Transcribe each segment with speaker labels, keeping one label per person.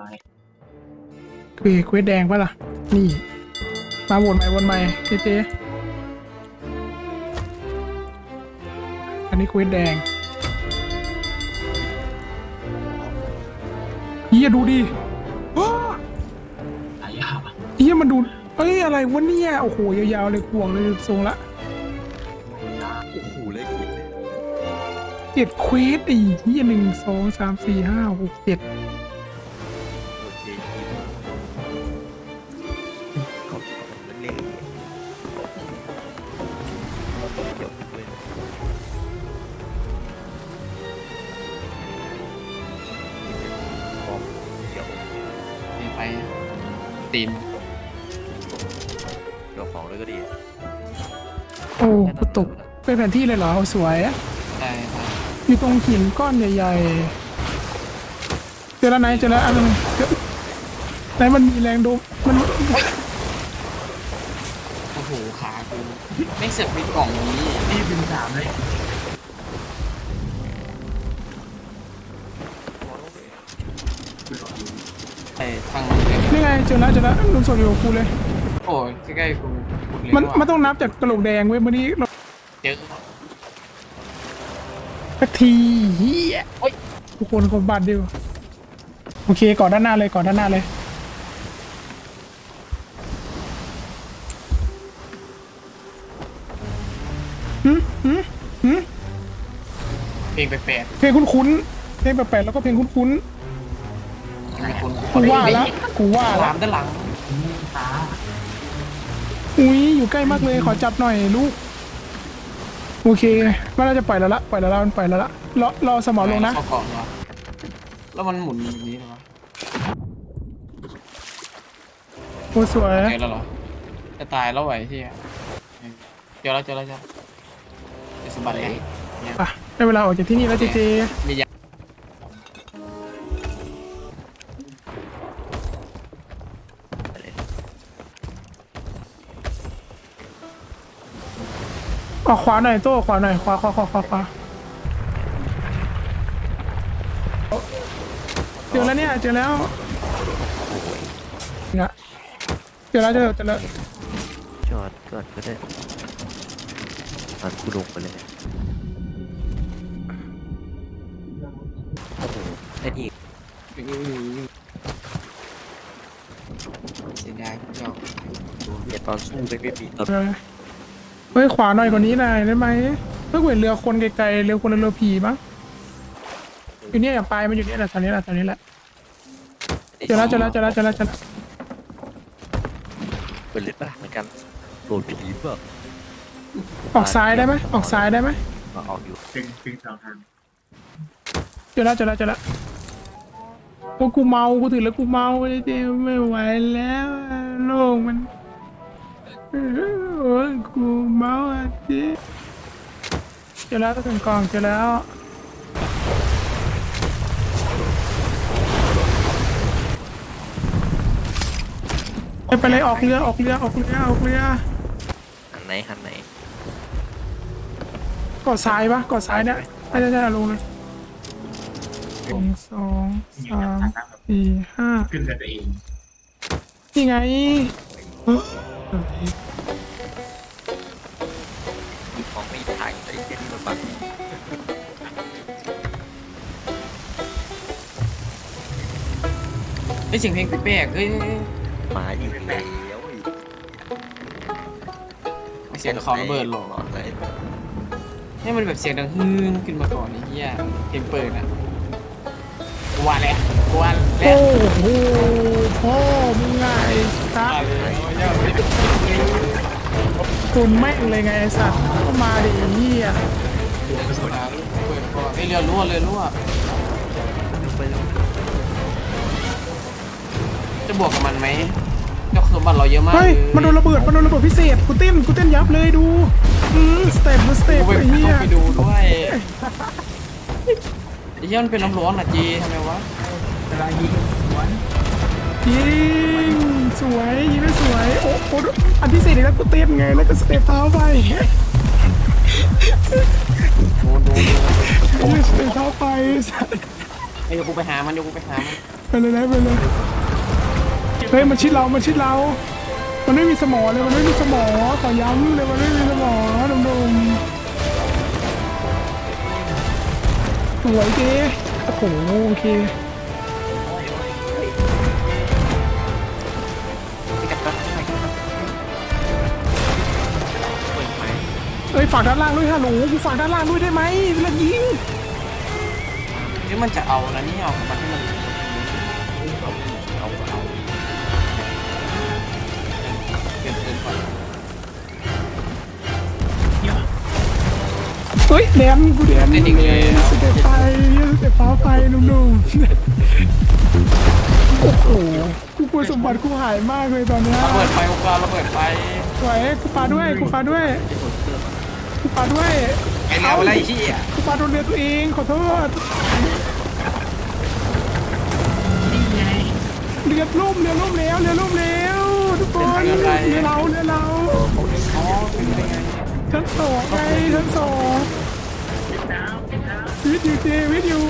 Speaker 1: น้อย
Speaker 2: เควเควสแดงปะล่ะ นี่ มาวนใหม่วนใหม่เจ๊เจ๊อันนี้เควสแดงเฮียดูดิอ้า
Speaker 1: หายากอะ
Speaker 2: เฮียมันดูเอ้ยอะไรวะเนี่ยโอ้โหยาวๆเลยห่วงเลยทรงละ
Speaker 3: โอ้โหเลยคิดเลย
Speaker 2: เจ็ดเควสอีกเฮียหนึ่งสองสามสี่ห้าหกเจ็ด
Speaker 4: ตีม
Speaker 3: เดี๋ยวของด้วยก็ดี
Speaker 2: โอ้กูตกเป็นแผนที่เลยเหรอเอาสวยอะ
Speaker 4: ได้ได้
Speaker 2: อยู่ตรงหินก้อนใหญ่ๆเจอแล้วไหนเจอแล้วอันนึงเจอไหนมันมีแรงโดมมัน
Speaker 4: โอ้โหขากูไม่เสือกมีกล่องนี้
Speaker 1: นี่เป็นสามเลย
Speaker 4: เลย
Speaker 2: นี่ไงเจอแล้วเจอแล้วลุนสดอยู่กับกูเลย
Speaker 4: โอ้ยใกล้ๆกูขุดเลย
Speaker 2: มัน
Speaker 4: ว่ะ
Speaker 2: มันต้องนับจากกระโหลกแดงเว้ยเมื่อนี้เรา
Speaker 4: เจอ
Speaker 2: สักทีเฮียทุกคนคนบัตรดิวโอเคก่อนด้านหน้าเลยก่อนด้านหน้าเลยหืมหืมหืม
Speaker 4: เพลงแปลก
Speaker 2: เพลงคุ้นๆเพลงแปลกๆแล้วก็เพลงคุ้น
Speaker 4: ๆ มีคน
Speaker 2: ๆกูว่าละกูว่า
Speaker 4: ห
Speaker 2: ละ
Speaker 4: ลามด้านหลัง
Speaker 1: นี่ตา
Speaker 2: อุ้ยอยู่ใกล้มากเลยขอจับหน่อยลูกโอเคว่าน่าจะปล่อยแล้วละปล่อยแล้วละมันปล่อยแล้วละรอรอสมอลงนะ
Speaker 4: เข้าเกาะเหรอแล้วมันหมุนอย่างนี้เหรอวะ
Speaker 2: โอ้สวย
Speaker 4: เจอแล้วเหรอจะตายแล้วไหวที่เจอแล้วเจอแล้วเจอแล้วจะสมบัติไงเนี่ย
Speaker 2: อะได้เวลาออกจากที่นี่แล้วเจเจ
Speaker 4: มียา
Speaker 2: ออกขวาหน่อยโต้ขวาหน่อยขวาขวาขวาขวาขวาเจอแล้วเนี่ยเจอแล้วเนี่ยเจอแล้วเจอแล้วเจอแล้ว
Speaker 3: จอดก่อนก็ได้ตอนกูลงไปเลยโอ้โหไอ้นี่
Speaker 4: เสียดายเจ้า
Speaker 3: เนี่ยตอนสู้ไม่ไม่มีตอน
Speaker 2: เออ เฮ้ยขวาหน่อยกว่านี้หน่อยได้ไหมเฮ้ยเห็นเรือคนไกลๆเรือคนเรือผีมั้งอยู่เนี่ยอย่าไปมันอยู่เนี่ยแหละตอนนี้แหละตอนนี้แหละเจอแล้วเจอแล้วเจอแล้วเจอแล้วเจอแล้ว
Speaker 3: เป็นเล่นปะเหมือนกันโดนผีเปล่า
Speaker 2: ออกซ้ายได้ไหมออกซ้ายได้ไหม
Speaker 3: มาออกอยู่
Speaker 1: เป็นเป็นสองทาง
Speaker 2: เจอแล้วเจอแล้วเจอแล้วโอ้กูเมากูถือแล้วกูเมาเลยเจไม่ไหวแล้วโลกมัน โอ้ยกูเมาอะเจเจอแล้วต้องถึงกล่องเจอแล้วไปไปเลยออกเรือออกเรือออกเรือออกเรือ
Speaker 3: หันไหนหันไหน
Speaker 2: กอดซ้ายปะกอดซ้ายเนี่ยใช่ใช่ใช่ลงเลยหนึ่งสองสามสี่ห้า
Speaker 1: ขึ้นกันเอง
Speaker 2: นี่ไง เอ้อ
Speaker 3: มีของไม่ถ่ายไอ้เจ้านี่มันบัง
Speaker 4: ไอยเสียงเพลงแปลกๆเอ้ย
Speaker 3: หมาอยู่แล้วไอ้
Speaker 4: เสียงของระเบิดหรอ
Speaker 3: อนเลย
Speaker 4: ให้มันแบบเสียงดังฮืนขึ้นมาก่อนไอ้เหี้ยเพลงเปิดอะกว่าแหละ กว่าและ
Speaker 2: โอ้โหพ่อมึงไงสัต
Speaker 4: ว์
Speaker 2: คุณแม่งเลยไงไอ้สัตว์ก็มาดิไอ้เหี้ย
Speaker 4: เปิดก่อนไอยเรือรั่วเรือรั่วจะบวกกับมันไหมเจ้าสมบัติเราเยอะมาก
Speaker 2: เฮ้ยมันโดนระเบิดมันโดนระเบิดพิเศษกูเต้นกูเต้นยับเลยดูอืมสเต็ปสเต็ป
Speaker 4: ไป
Speaker 2: ไอ้เหี้ย
Speaker 4: ต้องไปดูด้วยไอ้เหี้ยมันเป็นน้ำร้อนอะจีทำไมวะ
Speaker 1: วลายิงสวน
Speaker 2: ยิงสวยยิงได้สวยโอ้โหอันพิเศษอีกแล้วกูเต้นไงแล้วก็สเต็ปเท้าไป
Speaker 4: ดูดูดู
Speaker 2: ไอ้เหี้ยสเต็ปเท้าไปไอ้สัตว์
Speaker 4: ไอ้เดี๋ยวกูไปหามันเดี๋ยวกูไปหามัน
Speaker 2: เเลยนะไปเลยเฮ้ยมันชิดเรามันชิดเรา มันไม่มีสมองเลยมันไม่มีสมองขอย้ำเลยมันไม่มีสมองดมๆสวยเจ๊โอ้โหโอเค ยฝากด้านล่างด้วยฮัลโหลกูฝากด้านล่างด้วยได้ไหมเวลายิง
Speaker 4: นี่มันจะเอานะนี่เอาของมันที่มัน
Speaker 3: เอาเอาเอา
Speaker 4: เปลี่ยนปืนก่อน
Speaker 2: เฮ้ยแดนกูแดน
Speaker 4: เล่นอีกเลย
Speaker 2: สเต็ปไปสเต็ปฟ้าไปหนุ่มๆโอ้โหกูกลัวสมบัติกูหายมากเลยตอนนี้
Speaker 4: ระเบิดไฟอุการะเบิดไฟ
Speaker 2: สวยกูปาด้วยกูปาด้วย ปาด้วย
Speaker 4: ไอ้แล้วอะไรที่อะ
Speaker 2: กูปาโดนเรือตัวเองขอโทษ
Speaker 1: นี่ไง
Speaker 2: เรือล่มเรือล่มแล้วเรือล่มแล้วทุกคนเรือเราเรือเรา
Speaker 4: อ๋อเป็นยังไง
Speaker 2: ชั้นสองไงชั้นสอง
Speaker 1: เป็นน้ำเป็นน้
Speaker 2: วิทย์อยู่เจวิทย์อยู่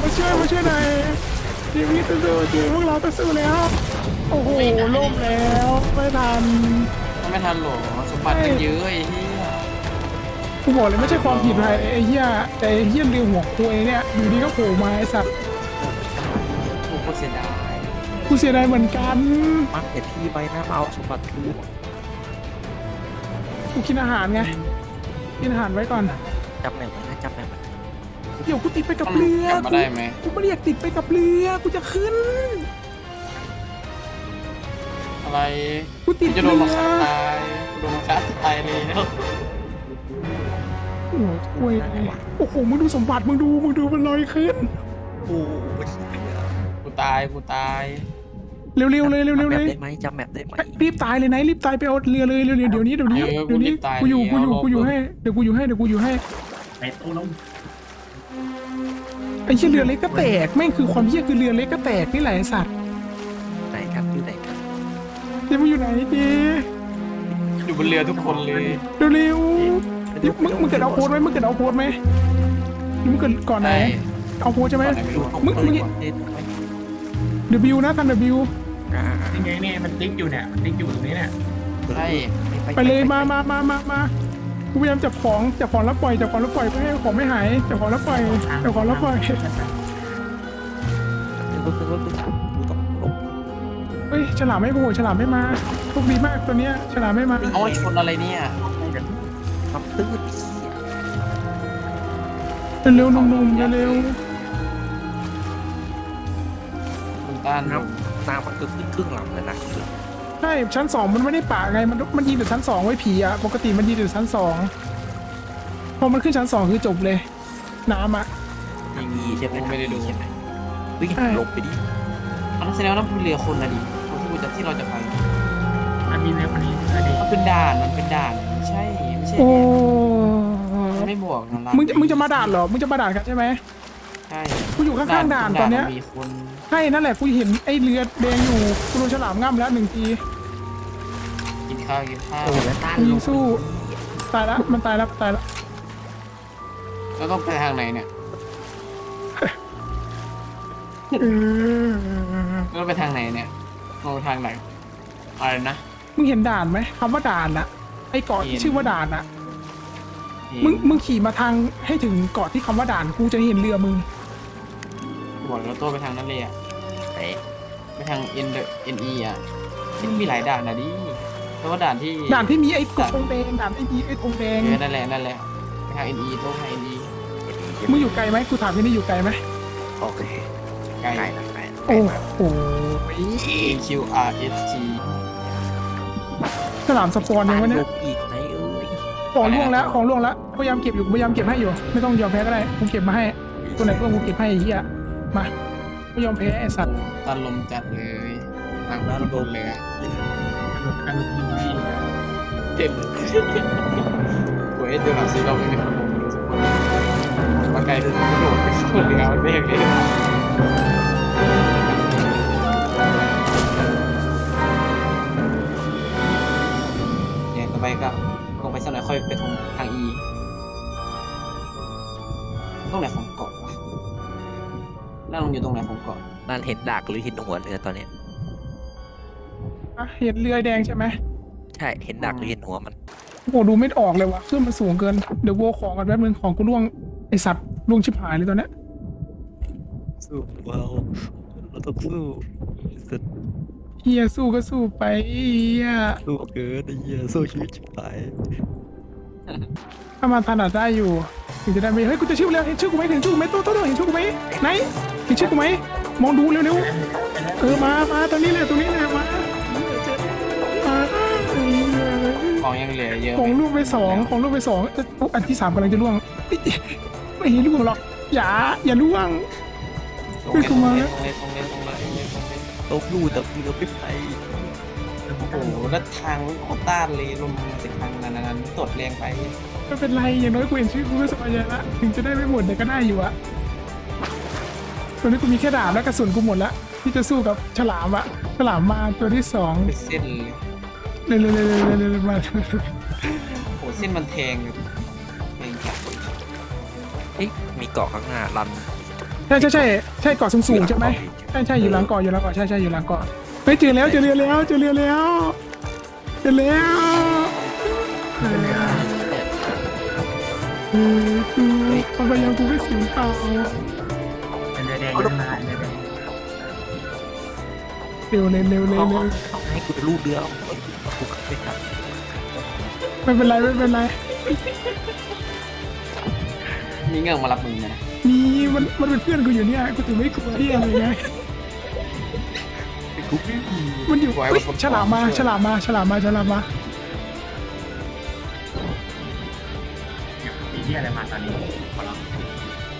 Speaker 2: มาช่วยมาช่วยหน่อยเจวิทย์สู้ๆเจพวกเราต้องสู้แล้วโอ้โหล่มแล้วไม่ทัน
Speaker 4: มันไม่ทันหรอสมบัติมันเยอะไอ้ที่
Speaker 2: กูบอกเลยไม่ใช่ความผิดใครไอ้เหี้ยแต่ไอ้เหี้ยเรือหัวคุยเนี่ยอยู่ดีก็โผล่มาไอ้สัตว์
Speaker 4: กูโคตรเสียดาย
Speaker 2: กูเสียดายเหมือนกัน
Speaker 3: มัดแต่ที่ใบหน้ามาเอาสมบัติคืน
Speaker 2: กูกินอาหารไง กินอาหารไว้ก่อน
Speaker 3: จำแหน่งไว้นะจำแหน่งไว้
Speaker 2: เดี๋ยวกูติดไปกับ
Speaker 4: ต้อง
Speaker 2: เรือก
Speaker 4: ลับมาได้ไหม
Speaker 2: กูไม่ได้อยากติดไปกับเรือกูจะขึ้น
Speaker 4: อะไร
Speaker 2: กูติด
Speaker 4: จะ
Speaker 2: เรื
Speaker 4: โด
Speaker 2: อน
Speaker 4: บังคับตายโดนบังคับตายเลย
Speaker 2: โอ้ โหคุยโอ้โห มึงดูสมบัติ มึงดู มึงดูมันลอยขึ้น
Speaker 3: โอ้โหเป็นเรือ
Speaker 4: กูตาย กูตาย
Speaker 2: เร็วๆเลย เร็วๆ
Speaker 3: จำแม
Speaker 2: เล
Speaker 3: ป
Speaker 2: ย
Speaker 3: ได้ไหมจำแมปได้ไหม
Speaker 2: รีบตายเลยนะรีบตายไปเอาเรือเลยเร็วๆเดี๋ยวนี้เดี๋ยวนี้เดี๋ยวนี้ กูอยู่ กูอยู่ กูอยู่ให้ เดี๋ยวกูอยู่ให้ เดี๋ยวกูอยู่ให้ำ
Speaker 1: ไปตู้ลง
Speaker 2: ไอ้เชี่ยเรือเล็กก็แตกแม่งคือความเชี่ยคือเรือเล็กก็แตกนี่แหละไอ้สัตว์
Speaker 3: ไหนครับอยู่ไหนครับ
Speaker 2: เดี๋ยวมึงอยู่ไหนเจ๊
Speaker 4: อยู่บนเรือทุกคนเลย
Speaker 2: เร็วๆ มึงมึงเกิดเอาโพสไหมมึงเกิดเอาโพสไหมหรือมึงเกิดก่อนไหน
Speaker 4: ใช่
Speaker 2: เอาโพสใช่ไหม
Speaker 4: ก่อนไหนไม่รู้
Speaker 2: มึงมึง
Speaker 3: เล่นไหม
Speaker 2: เดบิวนะทันเดบิว
Speaker 3: อ่า
Speaker 1: นี่ไงเนี่ยมันติ๊กอยู่เนี่ยมันติ๊กอยู่ตรงนี้เนี่ย
Speaker 4: ใช่
Speaker 2: ไปเลยมามามามามากูพยายามจับของจับของแล้วปล่อยจับของแล้วปล่อยเพื่อให้ของไม่หายจับของแล้วปล่อยจับของแล้วปล่อย
Speaker 3: รถรถรถกูต้องลง
Speaker 2: เฮ้ยฉลามไม่โผล่ฉลามไม่มาโชคดีมากตัวเนี้ยฉลามไม่มา
Speaker 4: เอาชนอะไรเนี่ย
Speaker 3: ทำตื้นเสีย
Speaker 2: เร็วๆหนุ่มๆเร็ว
Speaker 4: คุณต้าน
Speaker 3: น้ำน้ำมันก็ขึ้นครึ่งลำเลยนะ
Speaker 2: ๆใช่ชั้นสองมันไม่ได้ป่าไงมันมันยิงแต่ชั้นสองไว้ผีอะปกติมันยิงแต่ชั้นสองพอมันขึ้นชั้นสองคือจบเลย น้ำอะ
Speaker 3: ไม่มีใช่ไหม
Speaker 4: ไม่ได้ดู
Speaker 3: ใช่ไหมวิ่ง
Speaker 2: ใช่
Speaker 3: ลงไปดิ
Speaker 4: อันนั้นแสดงว่านั่นเป็นเรือคนนะดิคนที่กูจะที่เราจะไป
Speaker 1: มันมีเรือคนนี้อดีต
Speaker 4: มันเป็นด่านมันเป็นด่านไม่ใช่ ไม่ใช่
Speaker 2: โอ้
Speaker 4: มันไม่บวกนะ
Speaker 2: มึงจะมึงจะมาด่านเหรอ มึงจะมาด่านกันใช่ไหม
Speaker 4: ใช่
Speaker 2: กูอยู่ข้างๆด่านตอนเนี้ย
Speaker 4: มีคน
Speaker 2: ใช่นั่นแหละกูเห็นไอ้เรือแดงอยู่กูโดนฉลามง่ำแล้วหนึ่งที
Speaker 4: กินข้าวกินข้าว
Speaker 3: โอ้แล้วต้าน
Speaker 2: กู
Speaker 3: ล
Speaker 2: ยิ
Speaker 3: ง
Speaker 2: งสู้ตายละมันตายแล้วตายละ
Speaker 4: แล้วต้องไปทางไหนเนี่ย
Speaker 2: เออ
Speaker 4: แล้วไปทางไหนเนี่ยมองไปทางไหนอะไรนะ
Speaker 2: มึงเห็นด่านไหมคำว่าด่านอะ ไอ้เกาะ
Speaker 4: เห็
Speaker 2: ที่
Speaker 4: น
Speaker 2: ชื่อว่าด่านอะมึงมึงขี่มาทางให้ถึงเกาะที่คำว่าด่านกูจะเห็นเรือมึง
Speaker 4: บอกแล้วตัวไปทางนั้นเลยอะ
Speaker 3: ไหน
Speaker 4: ไปทาง N N E อะมันมีหลายด่านนะดิแต่ว่าด่านที่
Speaker 2: ด่านที่มีไอ้กดธงแดงด่านที่มีไอ้ธงแดง
Speaker 4: เออนั่นแหละนั่นแหละไปทาง N E ต้องทาง N E
Speaker 2: มึงอยู่ไกลไหมกูถามที่นี่อยู่ไกลไหม
Speaker 3: โอเค
Speaker 4: ไกล
Speaker 3: ใกล้ละใกล้ละ
Speaker 2: โอ้โห
Speaker 4: A Q R S T
Speaker 2: ฉลามสปอนยังวะเนี่ย
Speaker 3: ลงอีกไหนเอ้ย
Speaker 2: ของล่วงแล้วของล่วงแล้วพยายามเก็บอยู่พยายามเก็บให้อยู่ ไม่ต้องยอมแพ้ก็ได้กูเก็บมาให้ตัวไหนก็กูเก็บให้ไอ้เหี้ยมาไม่ยอมแพ้ไอ้สัตว์
Speaker 4: ตอนลมจัดเลยนั่งด้านบนเลยอะ
Speaker 1: กระโดดกระโดดยิงที่
Speaker 4: เจ็บโอ้ยเดี๋ยวหลังซื้อเราไม่มีคนลงเลยสักคนมาไกลถึงกระโดดไปสุดเลยเอาเด็กเลยเนี่ย ค่อยไปทางทาง E ตรงไหนของเกาะวะนั่งลงอยู่ตรงไหนของเกาะ
Speaker 3: นั่นเห็นดากหรือเห็นหัวเรือตอนเนี้ย
Speaker 2: อะเห็นเรือแดงใช่ไหม
Speaker 3: ใช่เห็นดากหรือเห็นหัวมัน
Speaker 2: โอ้โหดูไม่ออกเลยว่ะขึ้นมันสูงเกิน เดี๋ยววัวของกันแป๊บนึงของกูล่วงไอสัตว์ล่วงชิบหายเลยตอนเนี้ย
Speaker 3: สู้ว้าวเราต้องสู้สุด
Speaker 2: เฮียสู้ก็สู้ไปเฮีย
Speaker 3: สู้เกินไอ้เหี้ยสู้ชีวิตชิบหาย
Speaker 2: ถ้ามาถนัดได้อยู่ถึงจะได้ไม่เฮ้ยกูจะชื่อเร็วเห็นชื่อกูไหมเห็นชื่อกูไหมโต๊ะโต๊ะเห็นชื่อกูไหมไหนเห็นชื่อกูไหมมองดูเร็วๆเออมามาตรงนี้เลยตรงนี้เลยมามา
Speaker 4: ของยังเหลือเยอะ
Speaker 2: ของลูกไปสองของลูกไปสองจะอันที่สามกำลังจะล่วงไม่เห็นล่วงหรอกอย่าอย่าล่วง
Speaker 4: ตรงเล่นตรงเล่นตรงเล่นตรงเล่นตรงเล่นตรงเล่น
Speaker 3: ต้องรู้แต่เรือไม่ไป
Speaker 4: โอ้โหแล้วทางโคตรต้านเลยลมติดทางนั้นนั้นตดแรงไป
Speaker 2: ไม่เป็นไรอย่างน้อยกูเห็นชื่อกูก็สบายใจละถึงจะได้ไม่หมดแต่ก็ได้อยู่อะตอนนี้กูมีแค่ดาบและกระสุนกูหมดละที่จะสู้กับฉลามอะฉลามมาตัวที่สอง
Speaker 4: เป็นเส้นเลย
Speaker 2: เร็วเร็วเร็วเร็วเร็วเร็วมา
Speaker 4: โอ้เส้นมันแทงอยู่แทงจับ
Speaker 3: เอ๊ะมีเกาะข้างหน้ารัน
Speaker 2: ใช่ใช่ใช่ใช่เกาะสูงๆใช่ไหมใช่ใช่อยู่หลังเกาะอยู่หลังเกาะใช่ใช่อยู่หลังเกาะ เฮ้ยเจอแล้วเจอเรือแล้วเจอเรือแล้วเจอแล้วเออดูความพยายามกูไม่สูญเปล่า
Speaker 1: เป็นเรือแดงขึ้นมาเรือแดง
Speaker 2: เร็วเร็วเร็วเร็วเร็ว
Speaker 3: ให้กูจะรูดเรือเอากูขับไม่ทัน
Speaker 2: ไม่เป็นไรไม่เป็นไร
Speaker 4: มีเงื่อนมารับมึงนะ
Speaker 2: มีมันมันเป็นเพื่อนกูอยู่เนี่ยกูถึงไม่กลัวเฮียเลยไง
Speaker 3: กูไม่ มี
Speaker 2: มันอยู่เฮ้ยฉลามมาฉลามมาฉลามมาฉลามมา
Speaker 1: มีที่อะไรมาตอนนี้ขอร้อง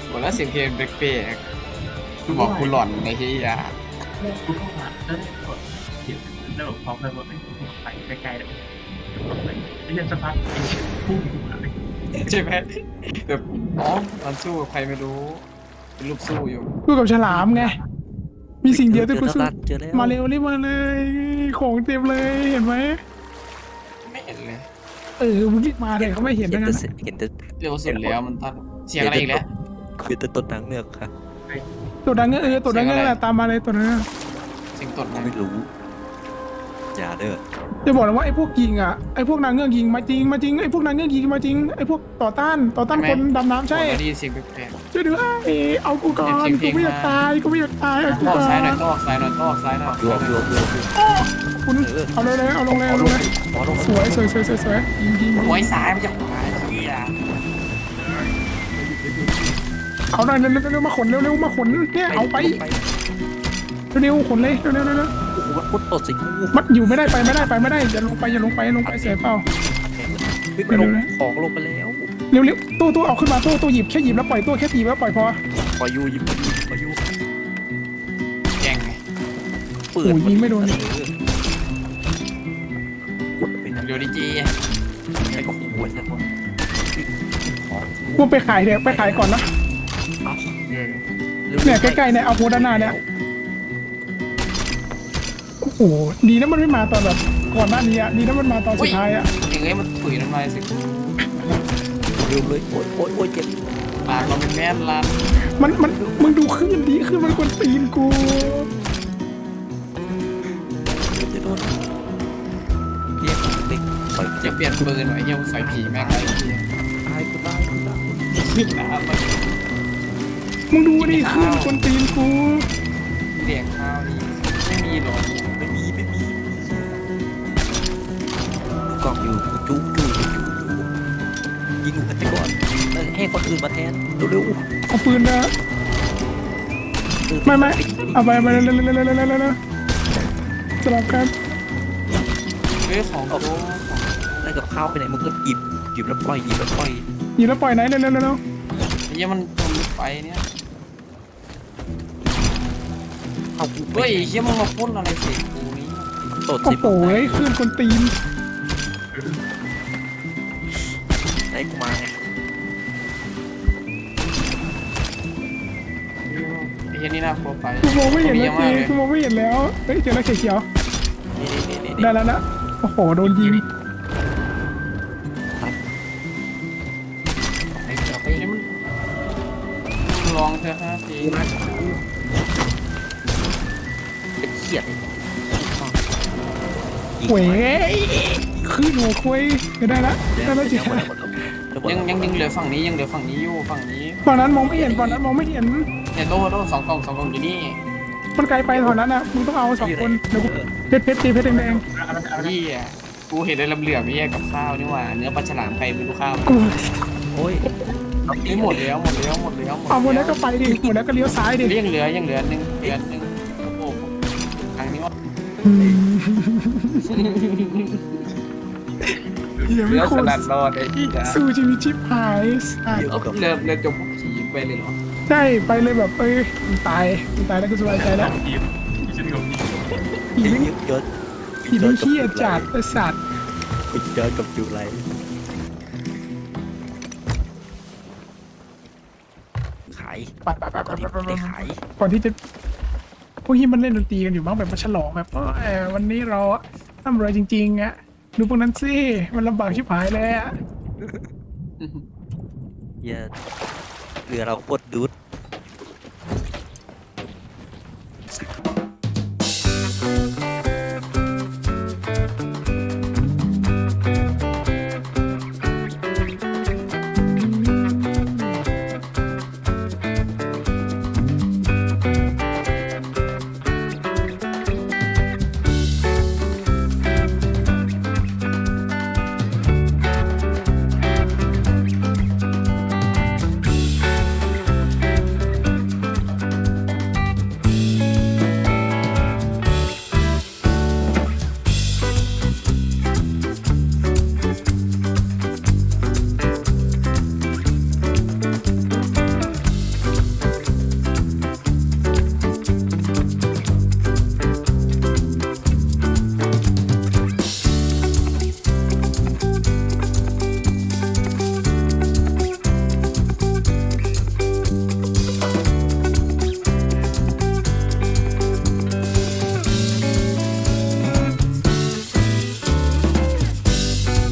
Speaker 4: หมดแล้วเสียงเพลงเป๊ะๆกูบอกกูหลอนไอ้เหี้ย
Speaker 1: กูเข้ามาเริ่มกดผิดแล้วพร้อมเลยว่าไปใกล้ๆเลยไอ้ยันสะพัดไอ้พุ่งมาเลย
Speaker 4: ใช่ไหมแบบอ๋อมันสู้กับใครไม่รู้ เป็นรูปสู้อยู่
Speaker 2: กูกับฉลามไง มีสิ่งเดียวที่กู
Speaker 3: เจอ
Speaker 2: สู้
Speaker 3: แล้วเจอแล้ว
Speaker 2: มาเร็วรีบมาเลย ของเต็มเลยเห็นไหม
Speaker 4: ไม่เห็นเลย
Speaker 2: เออมึงรีบมาเลยเขาไม่เห็น
Speaker 3: เห็
Speaker 2: ดั
Speaker 3: น
Speaker 2: ง
Speaker 3: แต่
Speaker 2: นั้น
Speaker 3: เสียเห็นแต่
Speaker 4: เร็วสุดแล้วมันตัดเสียงอะไรอีกแล้ว
Speaker 3: เห็นแต่ต้นนางเงือกค่ะ
Speaker 2: ตัวดังเงี้ยเออตัวดังเงี้ยแหละตามมาเลยตัวนั้น
Speaker 4: เสียงตดนะ
Speaker 3: ไม่รู้อย่าเด้อ
Speaker 2: จะบอกเลยว่าไอ้พวกยิงอะไอ้พวกนางเงือกยิงมาจริงมาจริงไอ้พวกนางเงือกยิงมาจริงไอ้พวกต่อต้านต่อต้านคนดำน้ำใช่
Speaker 4: ได้ยินเสียงแปลก
Speaker 2: ช่วยด้วยเอากูก่อน
Speaker 4: เสี
Speaker 2: กู
Speaker 4: ยงเพลง
Speaker 2: ไม่อยากตายกูไม่อยากตายเอา
Speaker 4: ๆ
Speaker 2: กู
Speaker 4: ต้องอ
Speaker 2: ก่
Speaker 4: อ
Speaker 2: อก
Speaker 4: ซ้ายหน่อย
Speaker 2: น
Speaker 4: ต้องออกซ้ายหน่อยต้องออกซ้ายหน่อย
Speaker 3: รวมรวมรวม
Speaker 2: คุณเอาเลยเลยเอาลงเลยเอาลงเลย
Speaker 3: หมอลง
Speaker 2: สวยสวยสวยสวยสวยยิงยิงยิง
Speaker 4: หัวซ้ายมันจะขวาเหี้ย
Speaker 2: เอาหน่อยเร็วเร็วเร็วมาขนเร็วเร็วมาขนเนี่ยเอาไป เร็วขนเลยเร็วเร็วเร็ว
Speaker 3: โอ้โหมันพุทธตดสิกู
Speaker 2: มัดอยู่ไม่ได้ไปไม่ได้ไปไม่ได้อย่าลงไปอย่าลงไปลงไปเสียเปล่า
Speaker 3: ขึ้นไปลงของลงไปแล้ว
Speaker 2: เร็วเร็วตู้ตู้เอาขึ้นมาตู้ตู้หยิบแค่หยิบแล้วปล่อยตู้แค่หยิบแล้วปล่อยพอ
Speaker 3: พอยูยิงพอยู
Speaker 4: แกงไง
Speaker 3: เปิด
Speaker 2: โอ้ยยิงไม่โดน
Speaker 3: กดไปนะ
Speaker 4: เร็วดีจี
Speaker 3: ไอ้ก็หัวสัตว์
Speaker 2: กูไปขายเดี๋ยวไปขายก่อนนะ
Speaker 4: เออ
Speaker 2: เนี่ยใกล้ๆเนี่ยเอาโพด้านหน้าเนี่ย โอ้โหดีนะมันไม่มาตอนแบบก่อนหน้านี้อะดีนะมันมาตอนสุดท้ายอะ
Speaker 4: เองไอ้มันถุยน้ำลายสิ
Speaker 3: ลืมเลยโอ๊ยโอ๊ยโอ๊ยเจ็บ
Speaker 4: ปากเราเป็นแม่นลัน
Speaker 2: มันมันมึงดูขึ้นดีขึ้นมันคนตีนกู
Speaker 3: จะโดนเรียกเด็กปล่อย
Speaker 4: จะเปลี่ยนปืนหน่อยเฮียใส่ผีแม่งไอ้เหี้ย
Speaker 3: ตายกูตายกูตาย
Speaker 4: ขึ้นน้ำมัน
Speaker 2: มึงดูดิขึ้นมันคนตีนกู
Speaker 4: เลี้ยงข้าวนี่ไม่มีหรอก
Speaker 3: อยู่จู๊จู๊จู๊ยิงกันไปก่อนให้คนอื่นมาแทนเร็ว
Speaker 2: เอาปืนนะไม่ไม่เอาไปเาไปเร็วเร็วเร็วเร็เร็สลับกัน
Speaker 4: เอ้ยของโอ้โห
Speaker 3: ได้กับข้าวไปไหนมึงก็หยิบหยิบแล้วปล่อยหยิบแล้วปล่อย
Speaker 2: หยิบแล้วปล่อยไหนเร็วเร็วเร็วเไอ้
Speaker 4: เหี้ยมันมันไปเนี่ย
Speaker 3: เฮ้ยไอ้
Speaker 4: เหี้ยมันมาพ่นอะไรใส่กูนี้
Speaker 3: ตด
Speaker 2: โอ้
Speaker 3: สิ
Speaker 2: โขึ้นคนตีน
Speaker 3: ไอ้กูมาไง
Speaker 4: ไอ้เฮียนี่น่ากลัวไป
Speaker 2: กูมองไม่เห็นแล้ว
Speaker 4: มาก
Speaker 2: เจ
Speaker 4: เลย
Speaker 2: กูมองไม่เห็นแล้ว เฮ้ยเจอแล้วเขียว
Speaker 3: นี่นี่นี่
Speaker 2: ๆ
Speaker 3: นี่
Speaker 2: ได้แล้วนะ โอ้โห โดนยิง
Speaker 3: ไอ้เอาไป
Speaker 4: เฮ้ยมันลองเธอะฮะที
Speaker 3: กูมากูเกลียดยิง
Speaker 2: หวย
Speaker 3: ไว้
Speaker 2: คือหนูคุยไม่ได้ละได้ละจี
Speaker 3: ยังหมดแล้ว หมดแล้วหมด
Speaker 4: ยัง
Speaker 3: แล้ว
Speaker 4: ยังยังเหลือฝั่งนี้ยังเหลือฝั่งนี้อยู่ฝั่งนี้
Speaker 2: ฝั่งนั้นมองไม่เห็นฝั่งนั้นมองไม่เห็น
Speaker 4: เนี่ยโต้โต้สองกล่องสองกล่องอยู่นี่
Speaker 2: มันไกลไปฝั่งนั้นอะมึงต้องเอาสองคนเดี๋ยวกูเพชรเพชรตีเพชรแดง
Speaker 1: เอาละเอาละ
Speaker 4: พี่อะกูเห็นเลยลำเหลืองไม่แยกกับข้าวนี่หว่าเนื้อปลาฉลามใครไม่รู้ข้าว
Speaker 2: ๆกู
Speaker 3: โอ้ยเอาตี
Speaker 4: นี่หมดแล้วหมดแล้วหมดแล้วหมด
Speaker 2: เอาหมดแล้วก็ไปดิหมดแล้วก็เลี้ยวซ้ายดิ
Speaker 4: ยังเหลือยังเหลือหนึ่งเหลือหนึ่งโอ้โหทางนี้ว่า
Speaker 2: อืมยัง
Speaker 4: เหลื
Speaker 2: ไม่
Speaker 4: อ
Speaker 2: โค
Speaker 4: ส
Speaker 2: ต
Speaker 4: นั
Speaker 2: ร
Speaker 4: นรอดไอ้ที่จะ
Speaker 2: สู้ชีวิตชิบหายสัตว์
Speaker 3: เอากับ
Speaker 4: เหลือเหลือจบพวกผีไปเลยเหรอ
Speaker 2: ใช่ไปเลยแบบเอ้ยมึงตายมึงตายแล้วก็สบายใจแล้ว
Speaker 1: ทีมที่ฉันกับทีม
Speaker 2: ผี
Speaker 3: ไอ้
Speaker 2: แม่ง
Speaker 3: ยิงยศ
Speaker 2: ผีแม่งเขี้ยจัดไอ้สัตว์
Speaker 3: ไอ้ยศกับจูไรขาย
Speaker 2: ไปไปไป
Speaker 3: ตอน
Speaker 2: ไป
Speaker 3: นี้
Speaker 2: ไปไป
Speaker 3: ได้ขาย
Speaker 2: ก่อนที่จะพวกที่มันเล่นดนตรีกันอยู่บ้างแบบมาฉลองแบบเออวันนี้เราทำอะไรจริงๆอะ ดูพวกนั้นสิ มันลำบากชิบหายเลยอะ
Speaker 3: เหี้ยเรือเราโคตรดูด